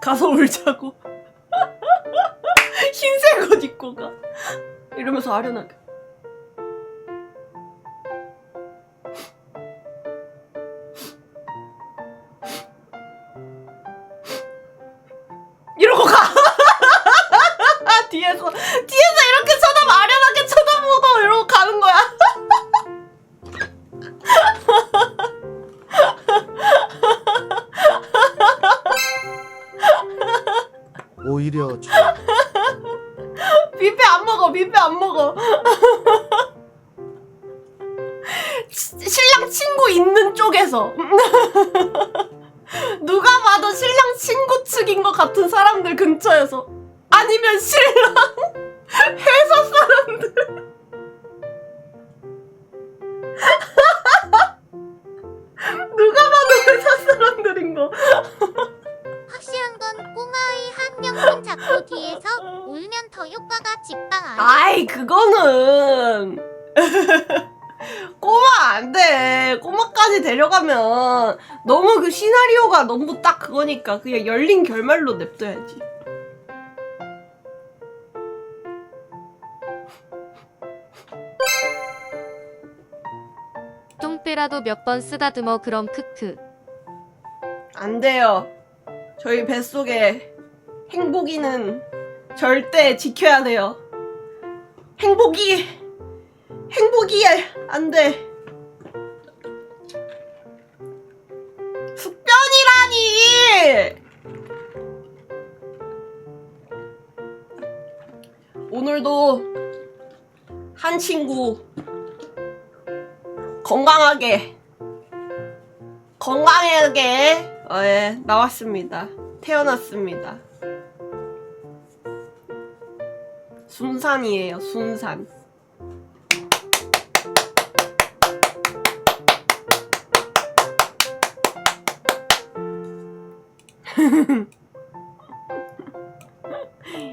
가서 울자고. 흰색 옷 입고 가. 이러면서 아련하게. 오히려 저 뷔페 안 먹어, 뷔페 안 먹어. 시- 신랑 친구 있는 쪽에서. 누가 봐도 신랑 친구 측인 것 같은 사람들 근처에서. 아니면 신랑 회사 사람들. 더 효과가 직방 아니 아이 그거는 꼬마 안 돼. 꼬마까지 데려가면 너무 그 시나리오가 너무 딱 그거니까 그냥 열린 결말로 냅둬야지. 똥배라도 몇 번 쓰다듬어 그럼 크크. 안 돼요. 저희 뱃속에 행복이는 절대 지켜야 돼요. 행복이 행복이 안 돼. 숙변이라니! 오늘도 한 친구 건강하게 건강하게 어, 예, 나왔습니다. 태어났습니다. 순산이에요, 순산.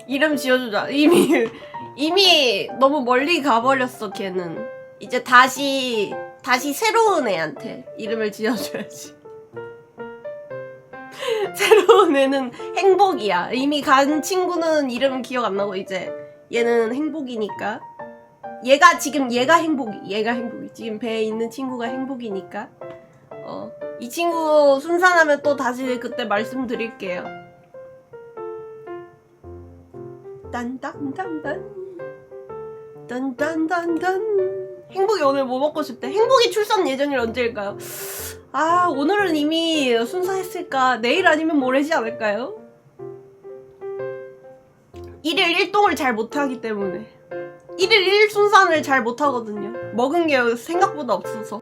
이름 지어주자. 이미 이미 너무 멀리 가버렸어. 걔는 이제 다시 다시 새로운 애한테 이름을 지어줘야지. 새로운 애는 행복이야. 이미 간 친구는 이름 기억 안 나고 이제 얘는 행복이니까. 얘가 지금 얘가 행복이. 얘가 행복이. 지금 배에 있는 친구가 행복이니까. 어. 이 친구 순산하면 또 다시 그때 말씀드릴게요. 딴딴딴딴. 딴딴딴딴. 행복이 오늘 뭐 먹고 싶대? 행복이 출산 예정일 언제일까요? 아, 오늘은 이미 순사했을까? 내일 아니면 모레지 않을까요? 1일 1동을 잘 못하기 때문에. 1일 1순산을 잘 못하거든요. 먹은 게 생각보다 없어서.